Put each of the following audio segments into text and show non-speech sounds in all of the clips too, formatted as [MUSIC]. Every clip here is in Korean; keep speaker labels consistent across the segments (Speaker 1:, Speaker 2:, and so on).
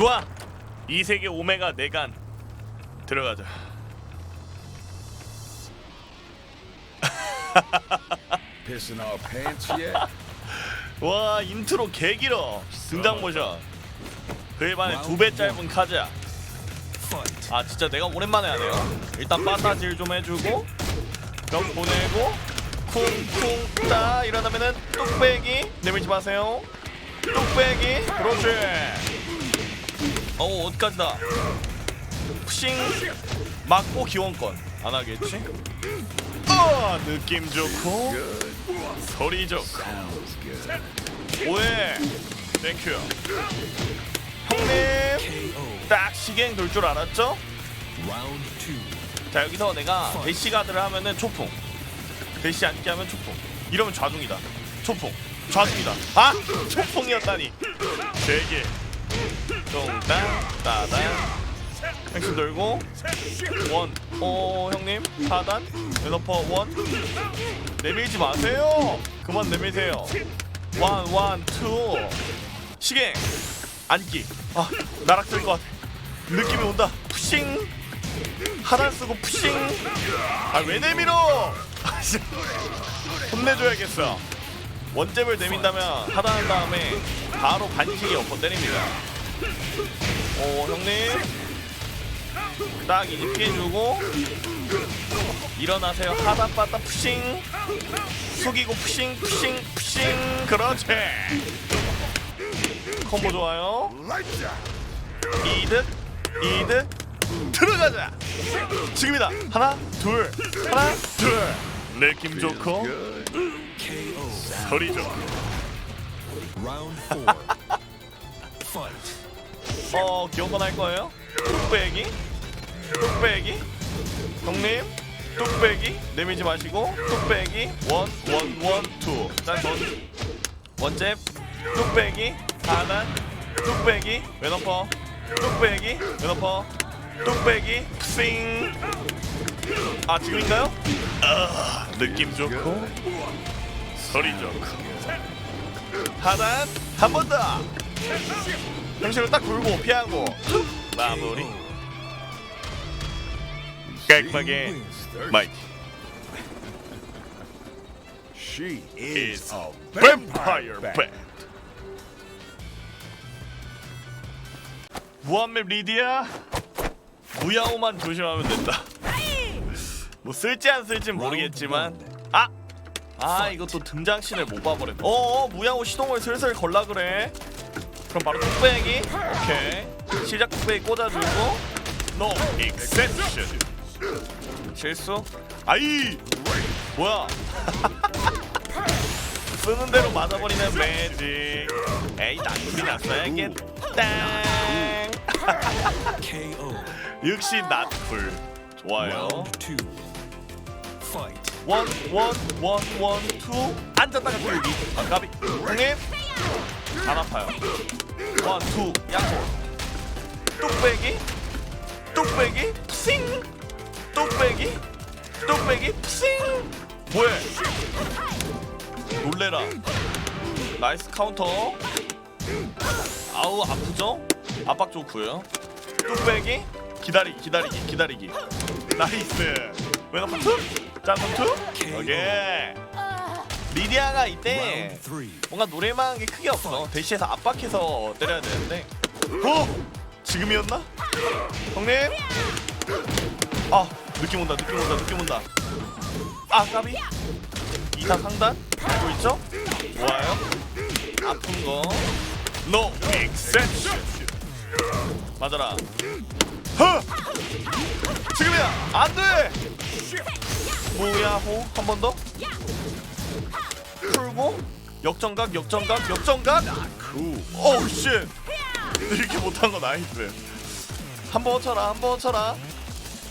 Speaker 1: 좋아. 이 세계 오메가 내간 들어가자. [LAUGHS]
Speaker 2: Pissing our pants yet?
Speaker 1: 와 인트로 개 길어. 등장 모션. 그에 반해 두 배 짧은 카즈야. 아 진짜 내가 오랜만에 하네요. 일단 빠따질 좀 해주고 병 보내고 쿵쿵 따 이러다면은 뚝배기 내밀지 마세요. 뚝배기 그렇지. 어 어디까지다. 푸싱 맞고 기원권. 안 하겠지? 어 느낌 좋고 소리 좋고. 오해. 땡큐. 형님 딱 시갱 돌 줄 알았죠? 자 여기서 내가 대시 가드를 하면은 초풍. 대시 앉게 하면 초풍. 이러면 좌중이다. 초풍. 좌중이다. 아 초풍이었다니. 세개 똥땅 따단 핵심 돌고 원오 형님 사단 웨너퍼 원 내밀지 마세요 그만 내밀세요 원, 원, 투. 시계 앉기. 아, 나락 들것 같아. 느낌이 온다. 푸싱. 하단 쓰고 푸싱. 아, 왜 내밀어? [LAUGHS] 혼내줘야겠어. 원잽을 내민다면 하단한 다음에 바로 반칙이 엎어 때립니다. 오, 형님. 딱 이제 피해주고. 일어나세요. 하단 빠다 푸싱. 숙이고 푸싱 푸싱 푸싱. 그렇지. 콤보 좋아요. 이득 이득. 들어가자. 지금이다. 하나 둘. 하나 둘. 느낌 좋고. 소리 좋고 [LAUGHS] 어 기억만 할 거예요? 뚝배기? 뚝배기? 형님? 뚝배기? 내밀지 마시고 뚝배기. 원 원 원투짠원 원잽. 뚝배기? 하단 뚝배기? 왼어퍼 뚝배기? 왼어퍼 뚝배기? 싱. 아 지금인가요? 아 느낌 좋고. 소리 좋고. 하단 한 번 더. 형식을 딱 돌고 피하고 마무리. 깔끔하게 마이크.
Speaker 2: She
Speaker 1: is
Speaker 2: a vampire
Speaker 1: 뱀.
Speaker 2: bat.
Speaker 1: 무한맵 리디야 무야호만 조심하면 된다. 뭐 쓸지 안 쓸지 모르겠지만 아. 아 이것도 등장신을 못 봐버렸네 어어 무야호 시동을 슬슬 걸라 그래 그럼 바로 뚝배기. 오케이. 시작 뚝배기 꽂아주고. No exception. 실수? 아이! 뭐야? [LAUGHS] 쓰는 대로 맞아버리는 매직. 에이 난리 났어야겠다. [LAUGHS] 역시 낫풀. 좋아요. 원, 원, 원, 원, 투. 앉았다가 돌기 아 까비. 형님 안 아파요. 원, 투 양손 뚝배기? 뚝배기? 푸싱! 뚝배기? 뚝배기? 푸싱! 뭐해? 놀래라. 나이스 카운터. 아우 아프죠? 압박 좋고요. 뚝배기? 기다리기 기다리기 기다리기. 나이스. 왼쪽 투 짠손 투 오케이 리디아가 이때 뭔가 노래만 한게 크게 없어. 대시에서 압박해서 때려야 되는데. 어? 지금이었나? 형님? 아 느낌 온다 느낌 온다 느낌 온다. 아 까비? 2타 상단? 알고 있죠? 좋아요. 아픈 거. No exception. 맞아라. 허! 지금이야. 안돼! 뭐야호 한번 더 풀고 역전각 역전각 역전각. 오우 쉣 이렇게 못한 거 나이스 한 번 쳐라 한 번 쳐라.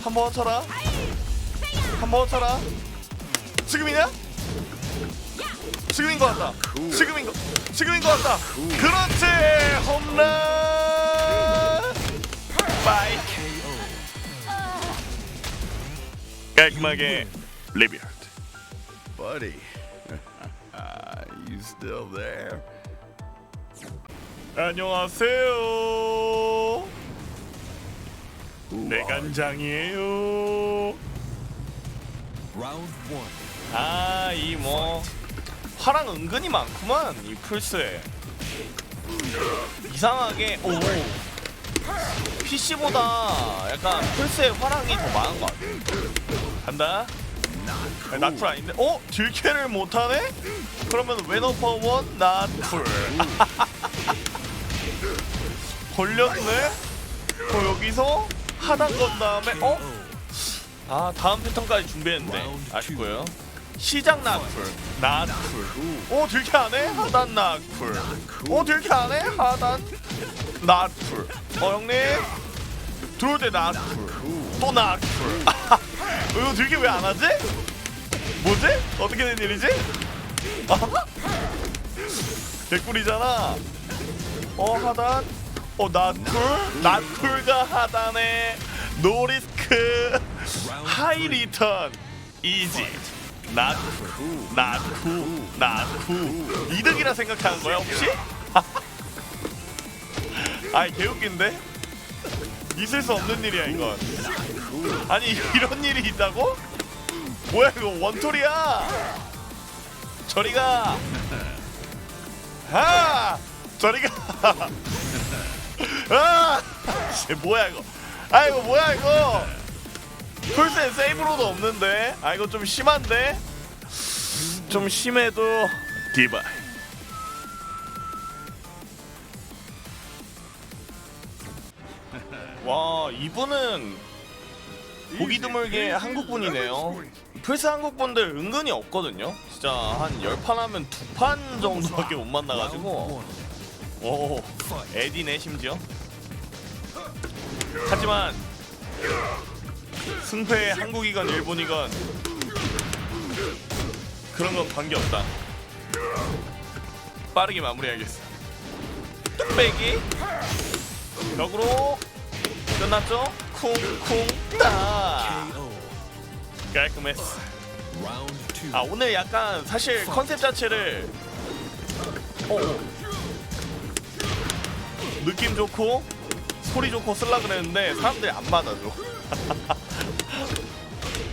Speaker 1: 한 번 쳐라. 한 번 쳐라. 지금이냐? 지금인 것 같다. 지금인 거 지금인 것 같다. 그렇지 홈런. 빠이 깔끔하게 리뷰
Speaker 2: Buddy. Still there?
Speaker 1: 안녕하세요 내 간장이에요.
Speaker 3: Round one.
Speaker 1: 아, 이 뭐 화랑 은근히 많구만 이 플스에. 이상하게 오 PC보다 약간 플스의 화랑이 더 많은 것 같아. 간다. 아, 나쿨 아닌데? 어? 딜캐를 못하네? 그러면 웨너퍼 원 나쿨. 걸렸네? 어 여기서 하단 건 다음에 어? 아 다음 패턴까지 준비했는데 아쉽고요 시작 나쿨 나쿨 오 딜캐 안해? 하단 나쿨 오 딜캐 안해? 하단 나쿨 어 형님 들어올 때 나쿨 또 나쿨 [LAUGHS] 이거 딜캐 왜안 하지? 뭐지? 어떻게 된 일이지? 개꿀이잖아 어 하단 어 나쿨 나쿨과 하단에 노리스크 하이 리턴 이지 나쿨 나쿨 나쿨 이득이라 생각하는 거야 혹시? [LAUGHS] 아이 개웃긴데? 있을 수 없는 일이야 이건 아니 이런 일이 있다고? 뭐야 이거 원툴이야? 저리가. 아 저리가. 아 쟤 뭐야 이거. 아 이거 뭐야 이거? 풀셋 세이브로도 없는데? 아 이거 좀 심한데? 좀 심해도 디바이 와 이분은 보기 드물게 한국분이네요. 플스 한국분들 은근히 없거든요. 진짜 한 10판 하면 두판 정도밖에 못 만나가지고. 오 에디네 심지어. 하지만 승패에 한국이건 일본이건 그런 건 관계없다. 빠르게 마무리하겠어 뚝배기. 벽으로 끝났죠? 쿵쿵 따
Speaker 3: KO.
Speaker 1: 깔끔했어. 아 오늘 약간 사실 컨셉 자체를 어, 어. 느낌 좋고 소리 좋고 쓸라 그랬는데 사람들이 안 맞아줘. [LAUGHS]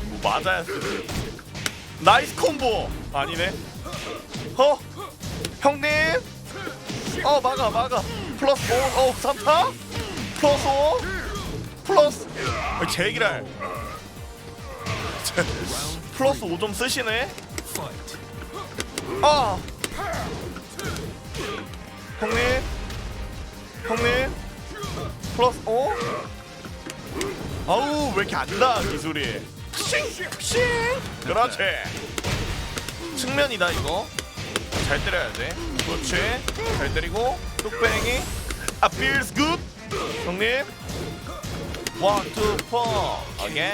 Speaker 1: 뭐 맞아야 쓰지. 나이스 콤보! 아니네. 어? 형님? 어 막아 막아. 플러스 5어 3타? 플러스 5 플러스. 어, 제기랄. 플러스 5좀 쓰시네. 아! 형님. 형님. 플러스 어? 아우 왜 이렇게 안다 기술이? 푸싱! 그렇지. 측면이다 이거. 잘 때려야 돼 그렇지. 잘 때리고 뚝배기. 아 feels good. 형님 원 투 포 오케이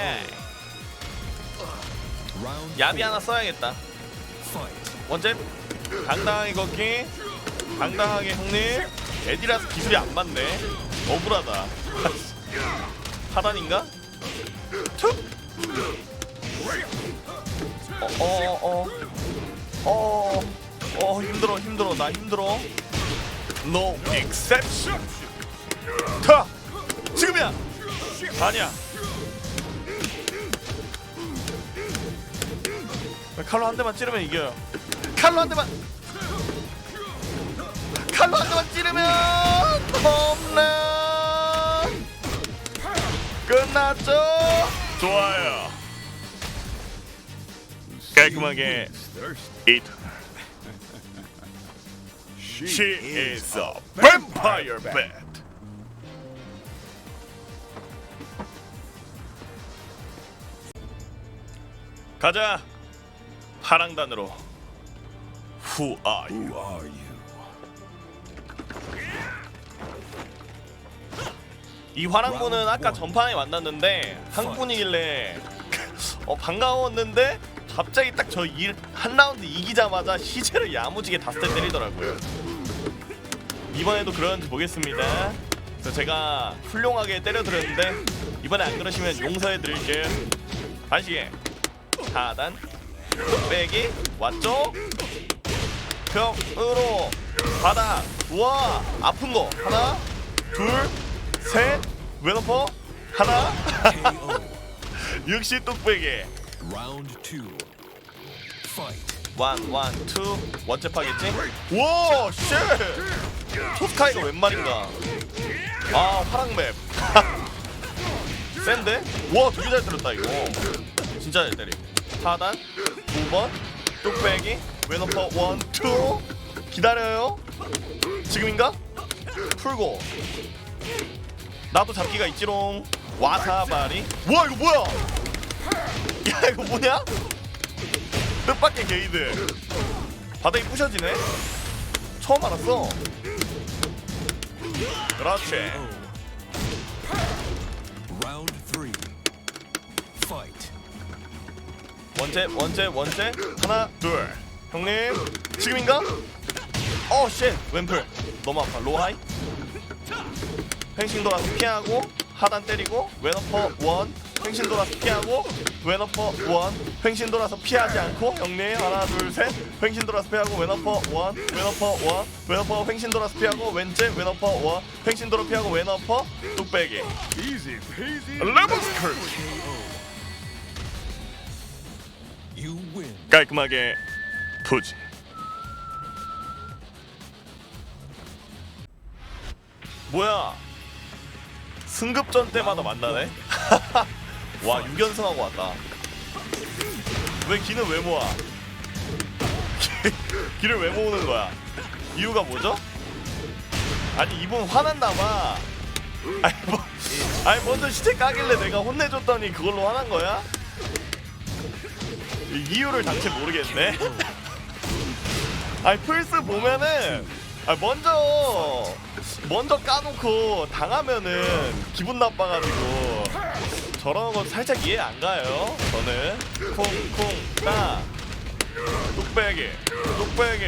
Speaker 1: 야비 하나 써야겠다. 원잼 당당하게 걷기 당당하게 형님 에디라스 기술이 안 맞네 억울하다 [LAUGHS] 하단인가? 툭! 어어어어 어, 어, 어, 힘들어 힘들어 나 힘들어 No exception 타! 지금이야! 아니야. 칼로 한 대만 찌르면 이겨요. 칼로 한 대만. 칼로 한 대만 찌르면 홈런 끝났죠? 좋아요. 깔끔하게
Speaker 2: She,
Speaker 1: she is a vampire bat 가자 파랑단으로 Who are you?
Speaker 2: Who are you?
Speaker 1: 이 화랑분은 아까 전판에 만났는데 한국분이길래 [LAUGHS] 어 반가웠는데 갑자기 딱 저 한 라운드 이기자마자 시체를 야무지게 다섯 대 때리더라고요. 이번에도 그러는지 보겠습니다. 그래서 제가 훌륭하게 때려드렸는데 이번에 안 그러시면 용서해 드릴게요. 반시계 4단. 빼기. 왔죠? 병으로. 받아. 우와. 아픈 거. 하나 둘셋. 웨너퍼. 하나. [LAUGHS] 역시 뚝배기.
Speaker 3: 라운드
Speaker 1: 2 파이트 원잽하겠지? 와 쉣! 토스카이가 웬 말인가? 아 화랑맵. [LAUGHS] 센데? 와두개잘 때렸다 이거. 진짜 잘 때림. 4단 5번 뚝배기 웨너퍼 1, 2 기다려요. 지금인가? 풀고. 나도 잡기가 있지롱. 와사바리. 와 이거 뭐야? 야 이거 뭐냐? 뜻밖의 게이드. 바닥이 부셔지네. 처음 알았어. 그렇지. 원제 원제 원제 하나 둘. 형님 지금인가? 어쉣. 왼풀 너무 아파. 로하이? 횡신 돌아서 피하고 하단 때리고 왼어퍼 원. 횡신 돌아서 피하고 왼어퍼 원. 횡신 돌아서 피하지 않고 형님 하나 둘셋. 횡신 돌아서 피하고 왼어퍼 원. 왼어퍼 원. 왼어퍼 횡신 돌아서 피하고 왼제 왼어퍼 원. 횡신 돌아 피하고 왼어퍼 뚝배기. 스쿨 깔끔하게 포즈. 뭐야? 승급전 때마다 만나네? [LAUGHS] 와 6연승하고 왔다. 왜 기는 왜 모아? 기- [LAUGHS] 기를 왜 모으는 거야? 이유가 뭐죠? 아니 이분 화났나봐. 아니 뭐 아니 먼저 시체 까길래 내가 혼내줬더니 그걸로 화난 거야? 이 이유를 당최 모르겠네. 아니 플스 보면은 아 먼저 먼저 까놓고 당하면은 기분 나빠가지고 저런 건 살짝 이해 안 가요. 저는 콩콩 따 뚝배기 뚝배기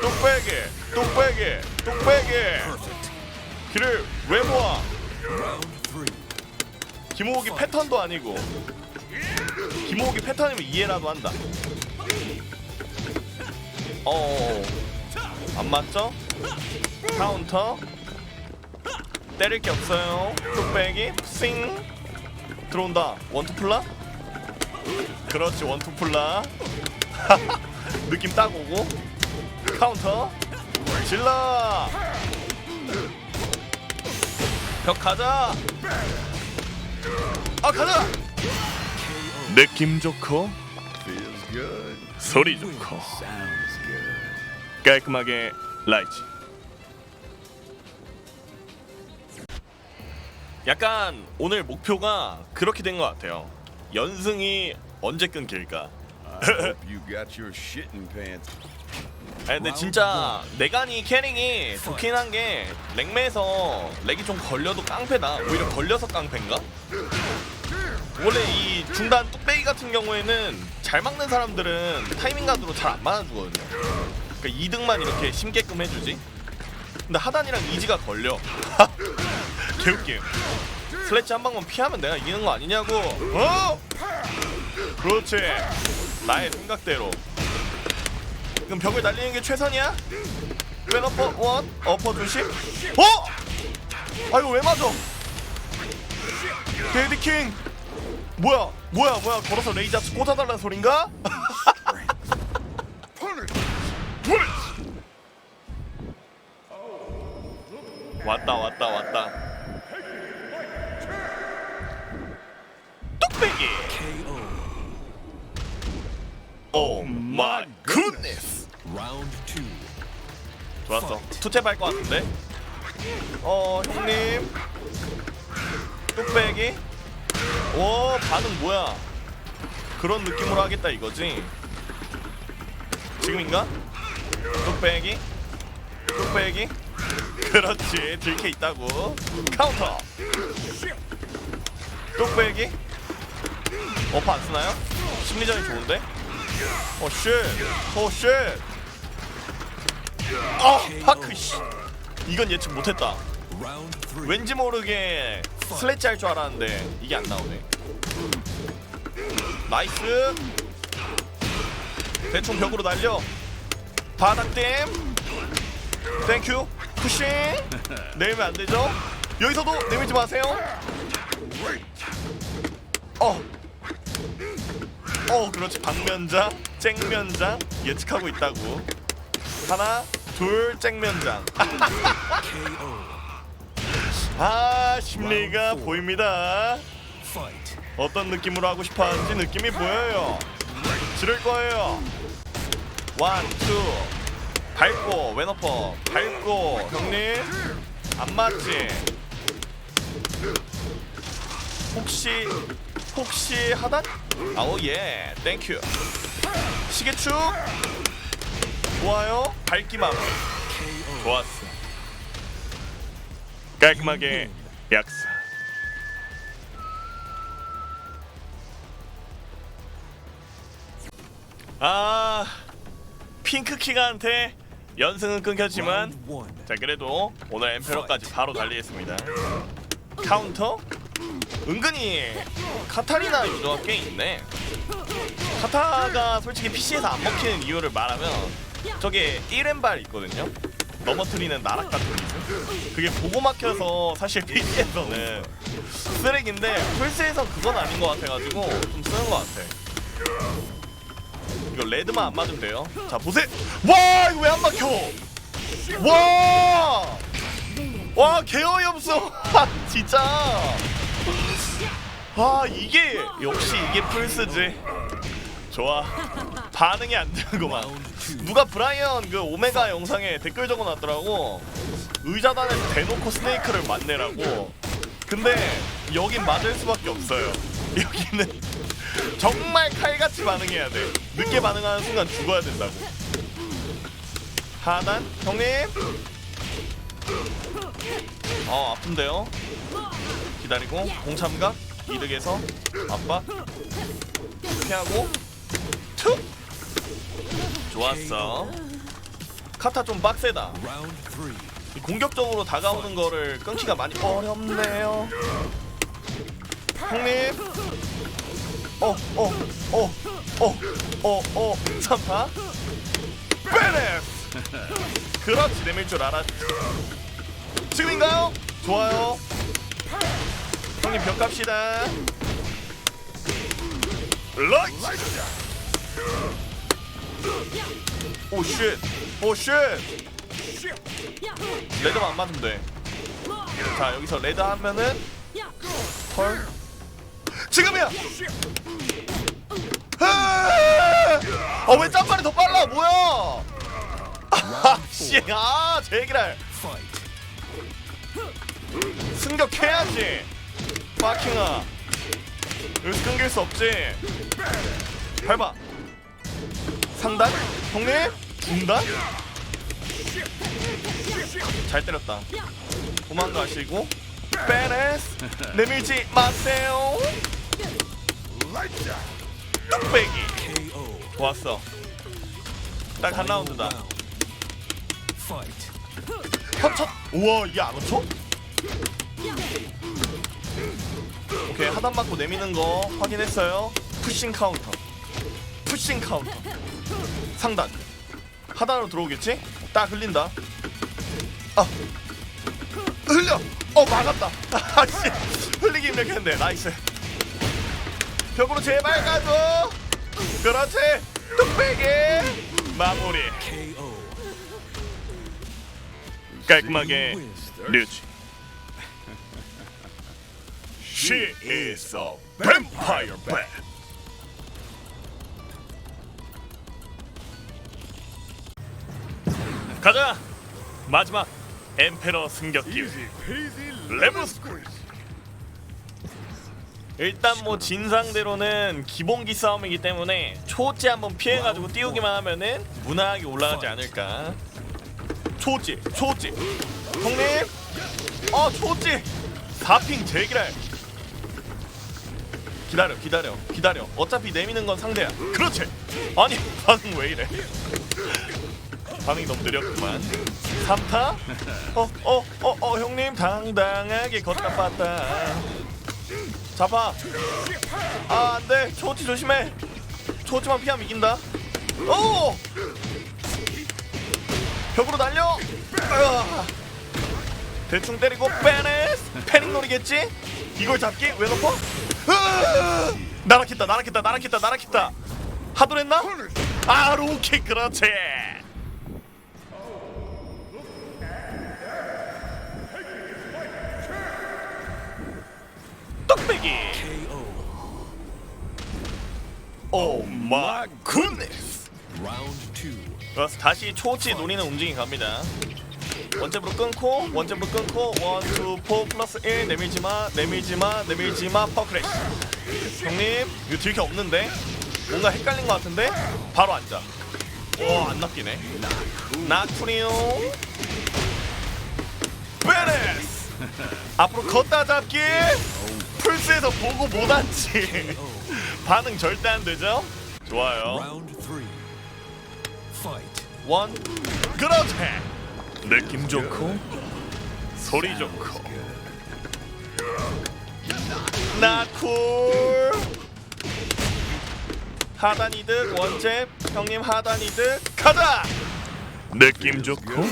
Speaker 1: 뚝배기 뚝배기 뚝배기. 길을 왜 모아? 김호욱이 패턴도 아니고 김호욱이 패턴이면 이해라도 한다. 어, 안 맞죠? 카운터 때릴 게 없어요. 뚝배기 싱 들어온다. 원투 플라? 그렇지 원투 플라. [LAUGHS] 느낌 딱 오고 카운터 질러 벽 가자. 아 가자. 느낌 좋고. 소리 좋고. 깔끔하게 라이즈. 약간 오늘 목표가 그렇게 된 것 같아요. 연승이 언제 끊길까? [LAUGHS] 아니 근데 진짜 내간이 캐링이 좋긴 한게 렉매에서 렉이 좀 걸려도 깡패다. 오히려 걸려서 깡패인가? 원래 이 중단 뚝배기 같은 경우에는 잘 막는 사람들은 타이밍 가드로 잘 안 맞아주거든요. 그러니까 2등만 이렇게 심게끔 해주지. 근데 하단이랑 이지가 걸려. [LAUGHS] 개웃김. 슬래치 한 방만 피하면 내가 이기는 거 아니냐고. 어? 그렇지. 나의 생각대로. 그럼 벽을 날리는 게 최선이야? 왼 어퍼 원 어퍼 조심 어? 아 이거 왜 맞아 데이드킹 뭐야 뭐야 뭐야. 걸어서 레이저스 꽂아달라는 소린가? 왔다 왔다 왔다. 뚝배기. 오 마이 굿네스. 좋았어. 투탭 할것 같은데. 어 형님. 뚝배기 오 반응 뭐야? 그런 느낌으로 하겠다 이거지? 지금인가? 뚝배기? 뚝배기? 그렇지 들켜 있다고. 카운터! 뚝배기? 어퍼 안 쓰나요? 심리전이 좋은데? 어쉣! 어쉣! 아 파크 씨! 이건 예측 못했다. 왠지 모르게 슬래치 할 줄 알았는데 이게 안 나오네. 나이스. 대충 벽으로 날려. 바닥댐. 땡큐 푸싱. 내리면 안 되죠? 여기서도 내밀지 마세요. 어. 어, 그렇지. 방면장, 쨍면장 예측하고 있다고. 하나, 둘, 쨍면장. [LAUGHS] 아, 심리가 보입니다. 어떤 느낌으로 하고 싶어 하는지 느낌이 보여요. 지를 거예요. 원, 투. 밟고, 왼어퍼. 밟고, 형님. 안 맞지? 혹시, 혹시 하단? 아오, 예. 땡큐. 시계축. 좋아요. 밟기만. 좋았어. 깔끔하게 약사. 아 핑크키가한테 연승은 끊겼지만. 자 그래도 오늘 엠페로까지 바로 달리겠습니다. 카운터? 은근히 카타리나 유저가 꽤 있네. 카타가 솔직히 PC에서 안 먹히는 이유를 말하면 저게 1왼발 있거든요. 넘어뜨리는 나락 같은 기술 그게 보고 막혀서 사실 PC에서는 [LAUGHS] 쓰레기인데 플스에서 그건 아닌 것 같아가지고 좀 쓰는 것 같아 이거 레드만 안 맞으면 돼요. 자 보세요. 와 이거 왜 안 막혀? 와. 와 개어이 없어. 아, [LAUGHS] 진짜. 아 이게 역시 이게 플스지. 좋아. 반응이 안 되는구만. 누가 브라이언 그 오메가 영상에 댓글 적어놨더라고. 의자단에서 대놓고 스네이크를 맞내라고. 근데 여긴 맞을 수밖에 없어요. [LAUGHS] 여기는 정말 칼같이 반응해야 돼. 늦게 반응하는 순간 죽어야 된다고. 하단 형님. 어 아픈데요. 기다리고 공참각 이득에서 압박 피하고 툭. 좋았어. 카타 좀 빡세다. 공격적으로 다가오는 거를 끊기가 많이 어렵네요. 형님. 어, 어, 어, 어, 어, 어, 참파. 베네스. [LAUGHS] 그렇지, 내밀 줄 알았지. 지금인가요? 좋아요. 형님 벽 갑시다. 라이트. 오 쉣. 오 쉣. 레드만 안 맞으면 돼. 자 여기서 레드 하면은 헐. 지금이야. 어왜 짬발이 더 빨라? 뭐야? 아씨, 아 제기랄. 승격해야지. 파킹아. 여기서 끊길 수 없지. 밟아. 상단? 형님? 중단? 잘 때렸다. 도망가시고. 베레스. 내밀지 마세요. 뚝배기. 좋았어. 딱 한 라운드다. 현첫. 우와 이게 안 맞춰? 오케이 하단 맞고 내미는 거 확인했어요. 푸싱 카운터. 푸싱 카운터. 상단. 하단으로 들어오겠지? 딱 흘린다. 아. 흘려. 어 막았다. 아씨 흘리기 힘들겠는데 나이스. 벽으로 제발 가줘. 그렇지. 뚝배기 마무리. 깔끔하게. 류지. She is a vampire bat. 가자. 마지막 엠페러 승격기. 레브스. 일단 뭐 진상대로는 기본기 싸움이기 때문에 초지 한번 피해가지고 띄우기만 하면은 무난하게 올라가지 않을까. 초지, 초지. 형님, 어 초지. 4핑 제기랄. 기다려, 기다려, 기다려. 어차피 내미는 건 상대야. 그렇지. 아니 [LAUGHS] 반응 왜 이래? 반응이 너무 느렸구만. 3타? 어, 어, 어, 어, 형님 당당하게 걷다 봤다. 잡아. 아, 안 돼. 초치 조심해. 초치만 피하면 이긴다. 오! 벽으로 날려. 으아. 대충 때리고 빼네. 패닉 노리겠지? 이걸 잡기? 왜? 으아! 나락했다 나락했다 나락했다 나락했다 하도랬나? 아 로켓 그렇지 떡배기. 오 마이 굿네스. 그래서 다시 초치 노리는 움직임 갑니다. 원잽으로 끊고 원잽으로 끊고 원투포 플러스 1 내밀지마 내밀지마 내밀지마 퍼크레이션 형님 이거 들게 없는데? 뭔가 헷갈린 것 같은데? 바로 앉아. 오안 낚이네. 나쿠리오 베레스 앞으로 걷다 잡기 풀스에서 보고 못 앉지. [LAUGHS] 반응 절대 안 되죠? 좋아요. 원 그렇지 느낌 좋고 소리 좋고. 나쿨. 하단 이득 원잽. 형님 하단 이득 가자! 느낌 좋고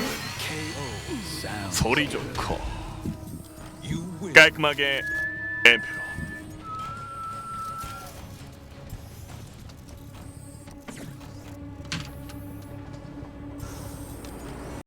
Speaker 1: 소리 좋고. 깔끔하게 엠표